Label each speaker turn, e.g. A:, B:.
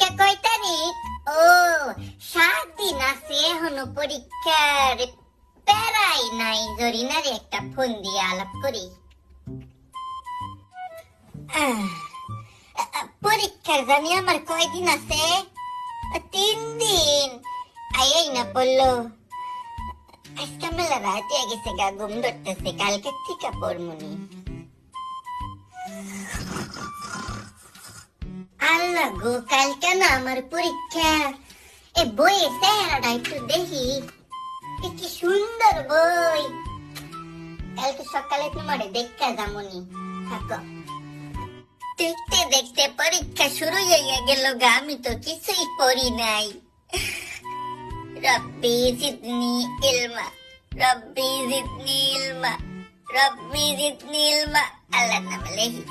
A: পরীক্ষা কয় তারিখ ও সাত দিন আছে এখনও পরীক্ষার প্যারাই নাই জরিনারে একটা ফোন দিয়ে আলাপ করি পরীক্ষার জানি আমার কয়দিন আছে তিন দিন আইয়াই না পড়ল আজকে মেলা রাত গেছে গা ঘুম ধরতেছে কালকে থেকে পড়মুনি আল্লাহ গো কালকে না আমার পরীক্ষা এ বইয়ের চেহারাটা একটু দেখি কি সুন্দর বই কালকে সকালে তোমারে দেখা যামনি থাকো দেখতে দেখতে পরীক্ষা শুরু হয়ে গেল গা আমি তো কিছুই পড়ি নাই রব্বি জিদনি ইলমা রব্বি জিদনি ইলমা রব্বি জিদনি ইলমা আল্লাহর নামে লেহি